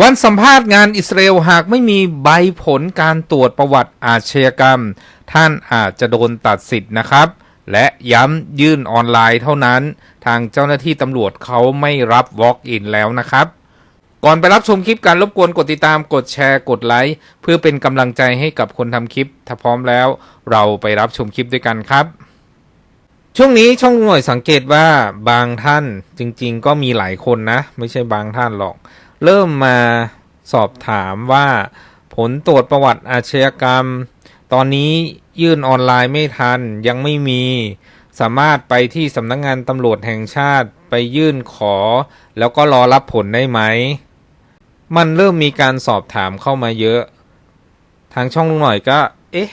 วันสัมภาษณ์งานอิสราเอลหากไม่มีใบผลการตรวจประวัติอาชญากรรม ท่านอาจจะโดนตัดสิทธิ์นะครับ และย้ำยื่นออนไลน์เท่านั้น ทางเจ้าหน้าที่ตำรวจเขาไม่รับ Walk-in แล้วนะครับ ก่อนไปรับชมคลิปการรบกวนกดติดตามกดแชร์กดไลค์เพื่อเป็นกำลังใจให้กับคนทำคลิป ถ้าพร้อมแล้ว เราไปรับชมคลิปด้วยกันครับช่วงนี้ช่องหน่วยสังเกตว่าบางท่านจริง ๆ ก็มีหลายคนนะ ไม่ใช่บางท่านหรอก เริ่มมาสอบถามว่าผลตรวจประวัติอาชญากรรม ตอนนี้ยื่นออนไลน์ไม่ทันยังไม่มี สามารถไปที่สำนักงงานตำรวจแห่งชาติไปยื่นขอ แล้วก็รอรับผลได้ไหม มันเริ่มมีการสอบถามเข้ามาเยอะ ทางช่องลุงหน่อยก็ เอ๊ะ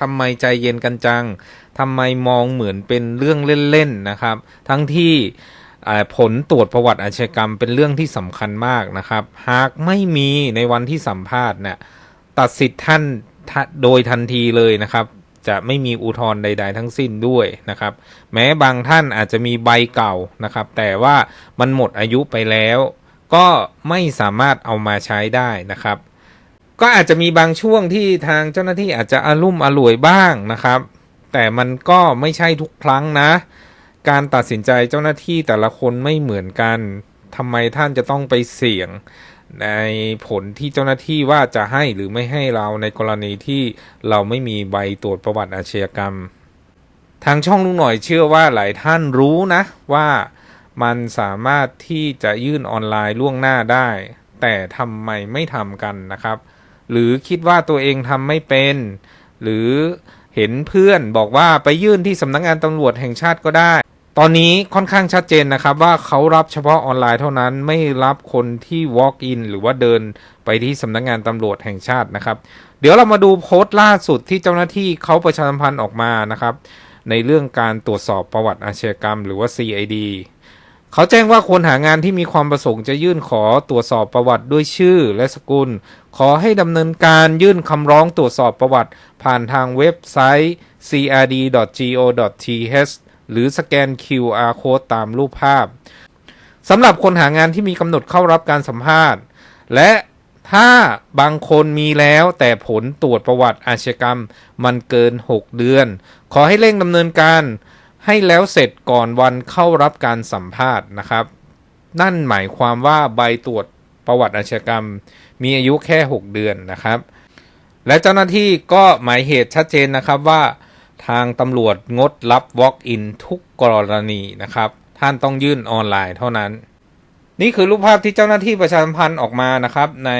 ทำไมใจเย็นกันจังทำไมมองเหมือนเป็นเรื่องเล่นๆนะครับ ทั้งที่ ผลตรวจประวัติอาชญากรรมเป็นเรื่องที่สำคัญมากนะครับ หากไม่มีในวันที่สัมภาษณ์เนี่ยตัดสิทธิ์ท่านโดยทันทีเลยนะครับ จะไม่มีอุทธรณ์ใด ๆ ทั้งสิ้นด้วยนะครับ แม้บางท่านอาจจะมีใบเก่านะครับ แต่ว่ามันหมดอายุไปแล้ว ก็ไม่สามารถเอามาใช้ได้นะครับ ก็อาจจะมีบางช่วงที่ทางเจ้าหน้าที่อาจจะอารุ่มอร่วยบ้างนะครับ แต่มันก็ไม่ใช่ทุกครั้งนะ การตัดสินใจเจ้าหน้าที่แต่ละคนไม่เหมือนกันทำไมท่านจะต้องไปเสี่ยงในผลที่เจ้าหน้าที่ว่าจะให้หรือไม่ให้เราในกรณีที่เราไม่มีใบตรวจประวัติอาชญากรรม ทางช่องลุงหน่อยเชื่อว่าหลายท่านรู้นะว่ามันสามารถที่จะยื่นออนไลน์ล่วงหน้าได้ แต่ทำไมไม่ทำกันนะครับ หรือคิดว่าตัวเองทำไม่เป็น หรือเห็นเพื่อนบอกว่าไปยื่นที่สำนักงานตำรวจแห่งชาติก็ได้ ตอนนี้ค่อนข้างชัดเจนนะครับว่าเขารับเฉพาะออนไลน์เท่านั้นไม่รับคนที่ walk in หรือว่าเดินไปที่สำนักงานตำรวจแห่งชาตินะครับ เดี๋ยวเรามาดูโพสต์ล่าสุดที่เจ้าหน้าที่เขาประชาสัมพันธ์ออกมานะครับ ในเรื่องการตรวจสอบประวัติอาชญากรรม หรือว่า CID เขาแจ้งว่าคนหางานที่มีความประสงค์จะยื่นขอตรวจสอบประวัติด้วยชื่อและสกุล ขอให้ดำเนินการยื่นคำร้องตรวจสอบประวัติ ผ่านทางเว็บไซต์ crd.go.th หรือสแกน QR code ตามรูปภาพสำหรับคนหางานที่มีกำหนดเข้ารับการสัมภาษณ์ และถ้าบางคนมีแล้วแต่ผลตรวจประวัติอาชญากรรมมันเกิน 6 เดือน ขอให้เร่งดำเนินการ ให้แล้วเสร็จก่อนวันเข้ารับการสัมภาษณ์นะครับ นั่นหมายความว่าใบตรวจประวัติอาชญากรรม มีอายุแค่ 6 เดือนนะครับ และเจ้าหน้าที่ก็หมายเหตุชัดเจนนะครับว่าทางตำรวจงดรับ Walk-in ทุกกรณีนะครับ ท่านต้องยื่นออนไลน์เท่านั้น นี่คือรูปภาพที่เจ้าหน้าที่ประชาสัมพันธ์ออกมานะครับ ใน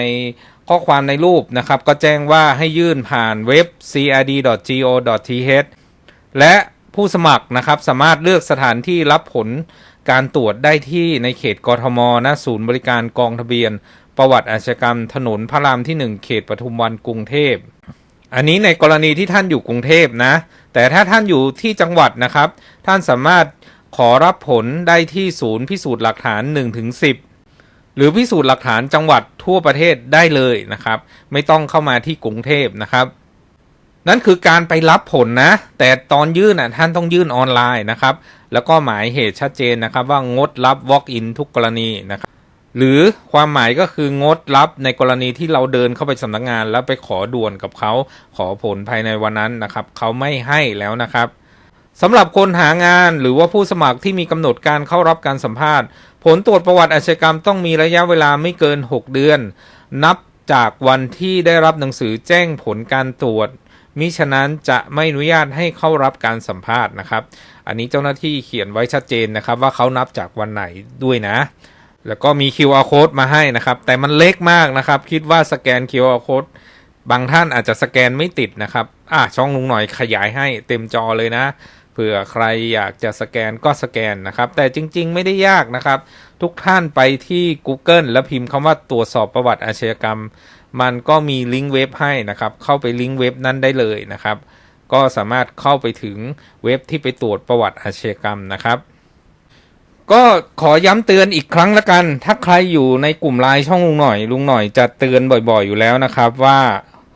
ข้อความในรูปนะครับ ก็แจ้งว่าให้ยื่นผ่านเว็บ crd.go.th และ ผู้สมัครนะครับสามารถเลือกสถานที่รับผลการตรวจได้ที่ในเขตกทมณศูนย์บริการกองทะเบียน ประวัติอาชญากรรมถนนพระรามที่ 1 เขตปทุมวันกรุงเทพ อันนี้ในกรณีที่ท่านอยู่กรุงเทพนะ แต่ถ้าท่านอยู่ที่จังหวัดนะครับ ท่านสามารถขอรับผลได้ที่ศูนย์พิสูจน์หลักฐาน 1-10 หรือพิสูจน์หลักฐานจังหวัดทั่วประเทศได้เลยนะครับ ไม่ต้องเข้ามาที่กรุงเทพนะครับ นั่นคือการไปรับผลนะ แต่ตอนยื่นอะท่านต้องยื่นออนไลน์นะครับ แล้วก็หมายเหตุชัดเจนนะครับว่างดรับ Walk-in ทุกกรณีนะครับหรือความหมายก็คืองดรับในกรณีที่เราเดินเข้าไปสำนักงาน แล้วไปขอด่วนกับเขาขอผลภายในวันนั้นนะครับเขาไม่ให้แล้วนะครับสำหรับคนหางานหรือว่าผู้สมัครที่มีกำหนดการเข้ารับการสัมภาษณ์ ผลตรวจประวัติอาชญากรรมต้องมีระยะเวลาไม่เกิน 6 เดือน นับจากวันที่ได้รับหนังสือแจ้งผลการตรวจ มิฉะนั้นจะไม่อนุญาตให้เข้ารับการสัมภาษณ์นะครับ อันนี้เจ้าหน้าที่เขียนไว้ชัดเจนนะครับ ว่าเขานับจากวันไหนด้วยนะ แล้วก็มี QR code มาให้นะครับ แต่มันเล็กมากนะครับ คิดว่าสแกน QR code บางท่านอาจจะสแกนไม่ติดนะครับ อะช่องลุงหน่อยขยายให้เต็มจอเลยนะ เผื่อใครอยากจะสแกนก็สแกนนะครับ แต่จริงๆ ไม่ได้ยากนะครับ ทุกท่านไปที่ Google แล้วพิมพ์คำว่าตรวจสอบประวัติอาชญากรรม มันก็มีลิงก์เว็บให้นะครับ เข้าไปลิงก์เว็บนั้นได้เลยนะครับ ก็สามารถเข้าไปถึงเว็บที่ไปตรวจประวัติอาชญากรรมนะครับก็ขอย้ำเตือนอีกครั้งละกัน ถ้าใครอยู่ในกลุ่มไลน์ช่องลุงหน่อย ลุงหน่อยจะเตือนบ่อยๆ อยู่แล้วนะครับว่า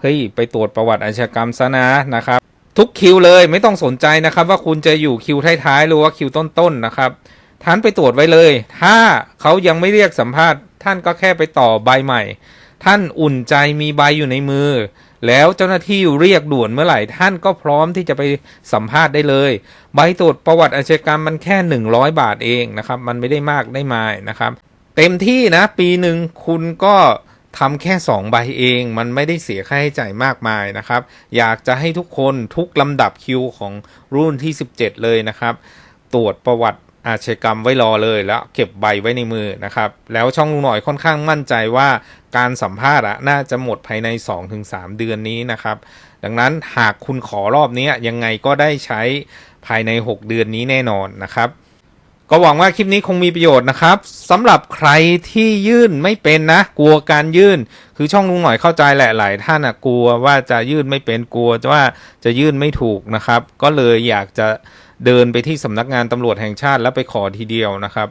เฮ้ยไปตรวจประวัติอาชญากรรมซะนะนะครับ ทุกคิวเลยไม่ต้องสนใจนะครับ ว่าคุณจะอยู่คิวท้ายๆหรือว่าคิวต้นๆนะครับท่านไปตรวจไว้เลย ถ้าเขายังไม่เรียกสัมภาษณ์ ท่านก็แค่ไปต่อใบใหม่ ท่านอุ่นใจมีใบอยู่ในมือ แล้วเจ้าหน้าที่เรียกด่วนเมื่อไหร่ ท่านก็พร้อมที่จะไปสัมภาษณ์ได้เลย ใบตรวจประวัติอาชญากรรมมันแค่ 100 บาทเองนะครับ มันไม่ได้มากได้มานะครับ เต็มที่นะปีหนึ่งคุณก็ทำแค่ 2 ใบเอง มันไม่ได้เสียค่าใช้จ่ายมากมายนะครับ อยากจะให้ทุกคนทุกลำดับคิวของรุ่นที่ 17 เลยนะครับ ตรวจประวัติ อาชญากรรมไว้รอเลยแล้วเก็บใบไว้ในมือนะครับ แล้วช่องลุงหน่อยค่อนข้างมั่นใจว่าการสัมภาษณ์น่าจะหมดภายใน 2-3 เดือนนี้นะครับ ดังนั้นหากคุณขอรอบนี้ยังไงก็ได้ใช้ภายใน 6 เดือนนี้แน่นอนนะครับ ก็หวังว่าคลิปนี้คงมีประโยชน์นะครับสำหรับใครที่ยื่นไม่เป็นนะ กลัวการยื่น คือช่องลุงหน่อยเข้าใจแหละหลายท่านอะกลัวว่าจะยื่นไม่เป็นกลัวว่าจะยื่นไม่ถูกนะครับ ก็เลยอยากจะ เดินไปที่สำนักงานตำรวจแห่งชาติแล้วไปขอทีเดียวนะครับ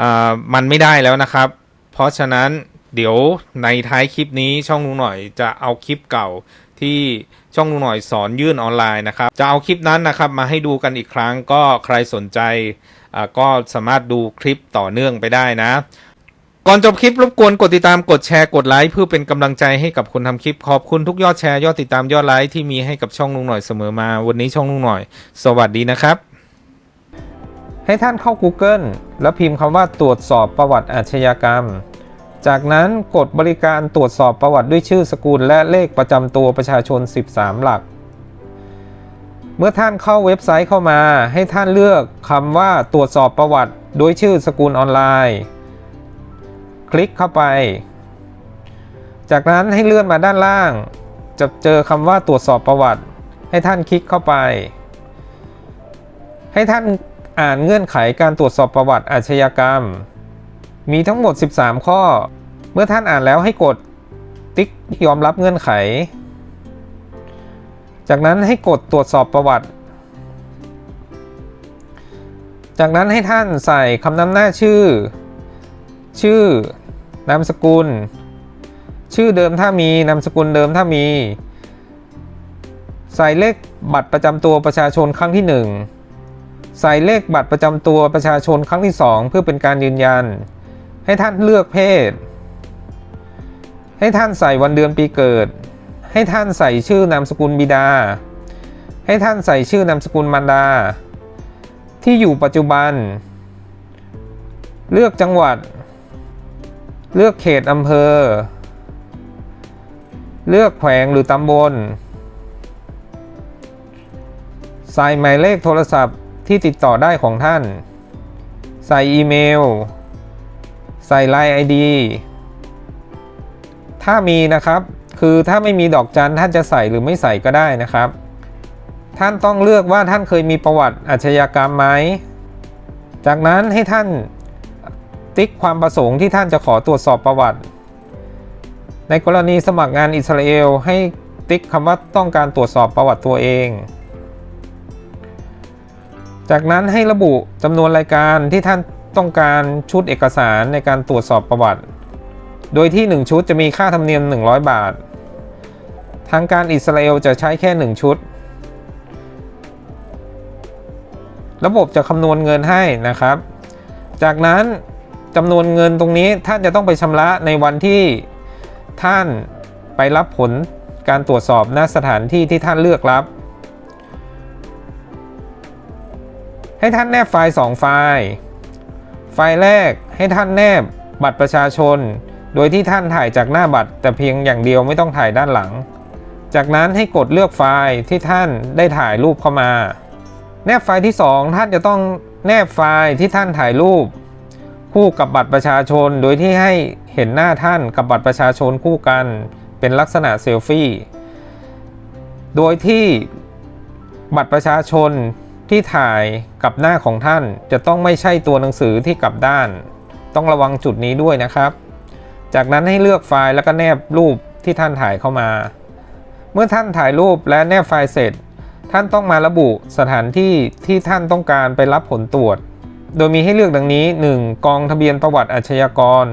อ่ามันไม่ได้แล้วนะครับ เพราะฉะนั้นเดี๋ยวในท้ายคลิปนี้ช่องลุงหน่อยจะเอาคลิปเก่าที่ช่องลุงหน่อยสอนยื่นออนไลน์นะครับ จะเอาคลิปนั้นนะครับมาให้ดูกันอีกครั้งก็ใครสนใจอ่าก็สามารถดูคลิปต่อเนื่องไปได้นะ ก่อนจบคลิปรบกวนกดติดตามกดแชร์กดไลค์เพื่อเป็นกำลังใจให้กับคนทำคลิปขอบคุณทุกยอดแชร์ยอดติดตามยอดไลค์ที่มีให้กับช่องลุงหน่อยเสมอมา วันนี้ช่องลุงหน่อย สวัสดีนะครับ ให้ท่านเข้า Google แล้วพิมพ์คำว่าตรวจสอบประวัติอาชญากรรม จากนั้นกดบริการตรวจสอบประวัติด้วยชื่อสกุลและเลขประจำตัวประชาชน 13 หลัก เมื่อท่านเข้าเว็บไซต์เข้ามา ให้ท่านเลือกคำว่าตรวจสอบประวัติ โดยชื่อสกุลออนไลน์ ลิกเข้าไป จากนั้นให้เลื่อนมาด้านล่าง จะเจอคำว่าตรวจสอบประวัติ ให้ท่านคลิกเข้าไป ให้ท่านอ่านเงื่อนไขการตรวจสอบประวัติอาชญากรรม มีทั้งหมด 13 ข้อ เมื่อท่านอ่านแล้วให้กดติ๊กยอมรับเงื่อนไข จากนั้นให้กดตรวจสอบประวัติ จากนั้นให้ท่านใส่คำนำหน้าชื่อ ชื่อ นามสกุล ชื่อเดิมถ้ามี นามสกุลเดิมถ้ามี ใส่เลขบัตรประจำตัวประชาชนครั้งที่ 1 ใส่เลขบัตรประจำตัวประชาชนครั้งที่ 2 เพื่อเป็นการยืนยัน ให้ท่านเลือกเพศ ให้ท่านใส่วันเดือนปีเกิด ให้ท่านใส่ชื่อนามสกุลบิดา ให้ท่านใส่ชื่อนามสกุลมารดา ที่อยู่ปัจจุบัน เลือกจังหวัด เลือกเขตอำเภอ เลือกแขวงหรือตำบล ใส่หมายเลขโทรศัพท์ที่ติดต่อได้ของท่าน ใส่อีเมล ใส่ไลน์ ID ถ้ามีนะครับ คือถ้าไม่มีดอกจันท่านจะใส่หรือไม่ใส่ก็ได้นะครับ ท่านต้องเลือกว่าท่านเคยมีประวัติอาชญากรรมไหม จากนั้นให้ท่าน ติ๊กความประสงค์ที่ท่านจะขอตรวจสอบประวัติ ในกรณีสมัครงานอิสราเอลให้ติ๊กคำว่าต้องการตรวจสอบประวัติตัวเอง จากนั้นให้ระบุจำนวนรายการที่ท่านต้องการชุดเอกสารในการตรวจสอบประวัติ โดยที่ 1 ชุดจะมีค่าธรรมเนียม 100 บาท ทางการอิสราเอลจะใช้แค่ 1 ชุด ระบบจะคำนวณเงินให้นะครับ จากนั้น จำนวนเงินตรงนี้ท่านจะต้องไปชำระในวันที่ท่านไปรับผลการตรวจสอบณสถานที่ที่ท่านเลือกรับ ให้ท่านแนบไฟล์ 2 ไฟล์ ไฟล์แรกให้ท่านแนบบัตรประชาชน โดยที่ท่านถ่ายจากหน้าบัตร แต่เพียงอย่างเดียวไม่ต้องถ่ายด้านหลัง จากนั้นให้กดเลือกไฟล์ที่ท่านได้ถ่ายรูปเข้ามา แนบไฟล์ที่ 2 ท่านจะต้องแนบไฟล์ที่ท่านถ่ายรูป คู่กับบัตรประชาชน โดยที่ให้เห็นหน้าท่านกับบัตรประชาชนคู่กันเป็นลักษณะเซลฟี่ โดยที่บัตรประชาชนที่ถ่ายกับหน้าของท่านจะต้องไม่ใช่ตัวหนังสือที่กลับด้าน ต้องระวังจุดนี้ด้วยนะครับ จากนั้นให้เลือกไฟล์แล้วก็แนบรูปที่ท่านถ่ายเข้ามา เมื่อท่านถ่ายรูปและแนบไฟล์เสร็จ ท่านต้องมาระบุสถานที่ที่ท่านต้องการไปรับผลตรวจ โดยมีให้เลือกดังนี้ 1. กองทะเบียนประวัติอาชญากร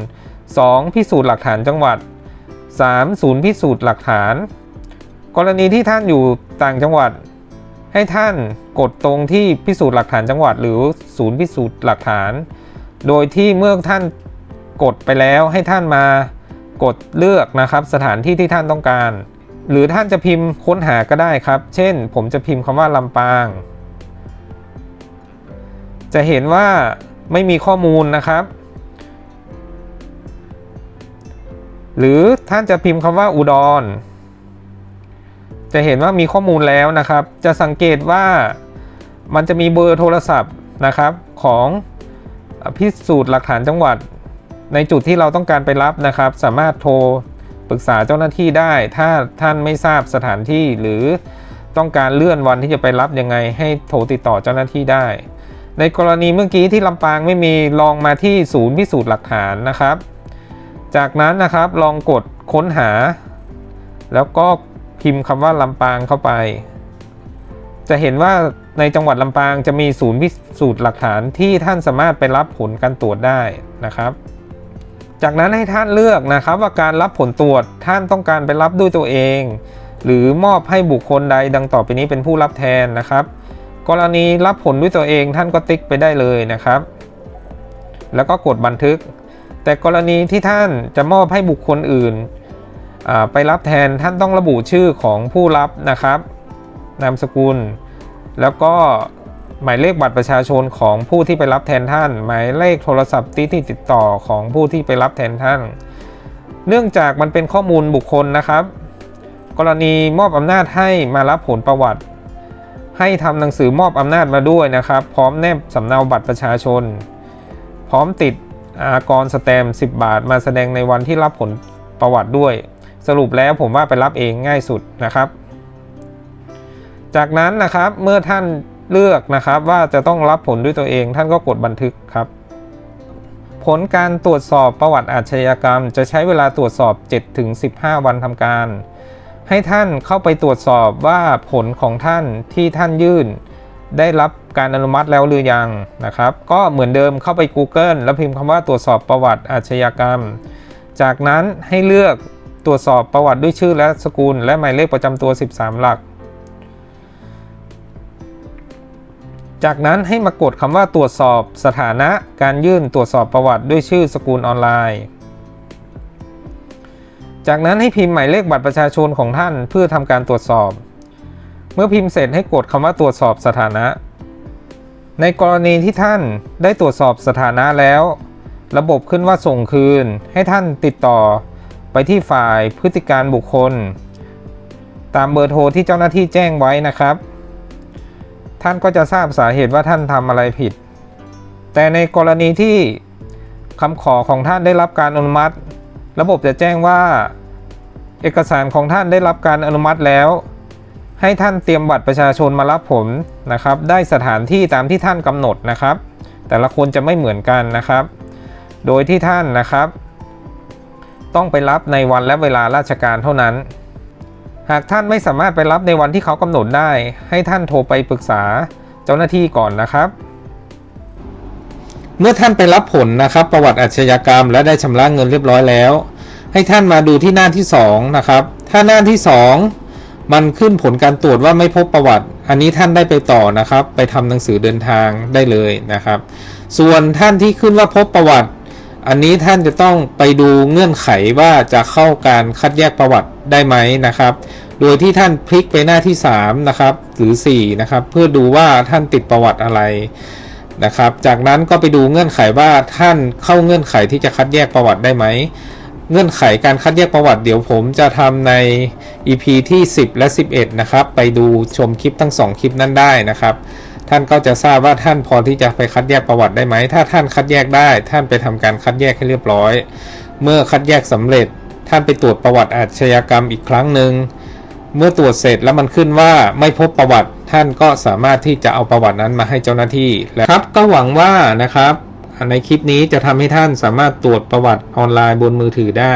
2. พิสูจน์หลักฐานจังหวัด 3. ศูนย์พิสูจน์หลักฐาน กรณีที่ท่านอยู่ต่างจังหวัด ให้ท่านกดตรงที่พิสูจน์หลักฐานจังหวัด หรือศูนย์พิสูจน์หลักฐาน โดยที่เมื่อท่านกดไปแล้วให้ท่านมากดเลือกนะครับสถานที่ที่ท่านต้องการ หรือท่านจะพิมพ์ค้นหาก็ได้ครับ เช่น ผมจะพิมพ์คำว่าลำปาง จะเห็นว่าไม่มีข้อมูลนะครับ หรือท่านจะพิมพ์คำว่าอุดร จะเห็นว่ามีข้อมูลแล้วนะครับ จะสังเกตว่ามันจะมีเบอร์โทรศัพท์นะครับของพิสูจน์หลักฐานจังหวัด ในจุดที่เราต้องการไปรับนะครับ สามารถโทรปรึกษาเจ้าหน้าที่ได้ ถ้าท่านไม่ทราบสถานที่หรือต้องการเลื่อนวันที่จะไปรับยังไงให้โทรติดต่อเจ้าหน้าที่ได้ ในกรณีเมื่อกี้ที่ลำปางไม่มีลองมาที่ศูนย์พิสูจน์หลักฐานนะครับ จากนั้นนะครับลองกดค้นหา แล้วก็พิมพ์คำว่าลำปางเข้าไป จะเห็นว่าในจังหวัดลำปางจะมีศูนย์พิสูจน์หลักฐานที่ท่านสามารถไปรับผลการตรวจได้นะครับ จากนั้นให้ท่านเลือกนะครับว่าการรับผลตรวจท่านต้องการไปรับด้วยตัวเอง หรือมอบให้บุคคลใดดังต่อไปนี้เป็นผู้รับแทนนะครับ กรณีรับผลด้วยตัวเองท่านก็ติ๊กไปได้เลยนะครับ แล้วก็กดบันทึก แต่กรณีที่ท่านจะมอบให้บุคคลอื่น ไปรับแทนท่านต้องระบุชื่อของผู้รับนะครับ นามสกุล แล้วก็หมายเลขบัตรประชาชนของผู้ที่ไปรับแทนท่าน หมายเลขโทรศัพท์ที่ติดต่อของผู้ที่ไปรับแทนท่าน เนื่องจากมันเป็นข้อมูลบุคคลนะครับ กรณีมอบอำนาจให้มารับผลประวัติ ให้ทำหนังสือมอบอำนาจมาด้วยนะครับ พร้อมแนบสำเนาบัตรประชาชน พร้อมติดอากรสแตม 10 บาท มาแสดงในวันที่รับผลประวัติด้วย สรุปแล้วผมว่าไปรับเองง่ายสุดนะครับ จากนั้นนะครับเมื่อท่านเลือกนะครับว่าจะต้องรับผลด้วยตัวเอง ท่านก็กดบันทึกครับ ผลการตรวจสอบประวัติอาชญากรรม จะใช้เวลาตรวจสอบ 7-15 วันทำการ ให้ท่านเข้าไปตรวจสอบว่าผลของท่านที่ท่านยื่น ได้รับการอนุมัติแล้วหรือยังนะครับ ก็เหมือนเดิมเข้าไป Google แล้วพิมพ์คำว่าตรวจสอบประวัติอาชญากรรม จากนั้นให้เลือกตรวจสอบประวัติด้วยชื่อและสกุล และหมายเลขประจำตัว 13 หลัก จากนั้นให้มากดคำว่าตรวจสอบสถานะการยื่นตรวจสอบประวัติด้วยชื่อสกุลออนไลน์ จากนั้นให้พิมพ์หมายเลขบัตรประชาชนของท่านเพื่อทำการตรวจสอบ เมื่อพิมพ์เสร็จให้กดคำว่าตรวจสอบสถานะ ในกรณีที่ท่านได้ตรวจสอบสถานะแล้ว ระบบขึ้นว่าส่งคืน ให้ท่านติดต่อไปที่ฝ่ายพฤติการบุคคล ตามเบอร์โทรที่เจ้าหน้าที่แจ้งไว้นะครับ ท่านก็จะทราบสาเหตุว่าท่านทำอะไรผิด แต่ในกรณีที่คำขอของท่านได้รับการอนุมัติ ระบบจะแจ้งว่า เอกสารของท่านได้รับการอนุมัติแล้ว ให้ท่านเตรียมบัตรประชาชนมารับผลนะครับ ได้สถานที่ตามที่ท่านกำหนดนะครับ แต่ละคนจะไม่เหมือนกันนะครับ โดยที่ท่านนะครับ ต้องไปรับในวันและเวลาราชการเท่านั้น หากท่านไม่สามารถไปรับในวันที่เขากำหนดได้ ให้ท่านโทรไปปรึกษาเจ้าหน้าที่ก่อนนะครับ เมื่อท่านไปรับผลนะครับ ประวัติอาชญากรรม และได้ชำระเงินเรียบร้อยแล้ว ให้ท่านมาดูที่หน้าที่2นะครับ ถ้าหน้าที่ 2 มันขึ้นผลการตรวจว่าไม่พบประวัติ อันนี้ท่านได้ไปต่อนะครับ ไปทำหนังสือเดินทางได้เลยนะครับ ส่วนท่านที่ขึ้นว่าพบประวัติ อันนี้ท่านจะต้องไปดูเงื่อนไขว่าจะเข้าการคัดแยกประวัติได้ไหมนะครับ โดยที่ท่านพลิกไปหน้าที่3นะครับหรือ4นะครับเพื่อดูว่าท่านติดประวัติอะไร นะครับ จากนั้นก็ไปดูเงื่อนไขว่าท่านเข้าเงื่อนไขที่จะคัดแยกประวัติได้ไหม เงื่อนไขการคัดแยกประวัติเดี๋ยวผมจะทำใน EP ที่ 10 และ 11 นะครับ ไปดูชมคลิปทั้ง 2 คลิปนั้นได้นะครับ ท่านก็จะทราบว่าท่านพอที่จะไปคัดแยกประวัติได้ไหม ถ้าท่านคัดแยกได้ ท่านไปทำการคัดแยกให้เรียบร้อย เมื่อคัดแยกสำเร็จ ท่านไปตรวจประวัติอาชญากรรมอีกครั้งหนึ่ง เมื่อตรวจเสร็จแล้วมันขึ้นว่าไม่พบประวัติท่านก็สามารถที่จะเอาประวัตินั้นมาให้เจ้าหน้าที่แล้วครับก็หวังว่านะครับในคลิปนี้จะทำให้ท่านสามารถตรวจประวัติออนไลน์บนมือถือได้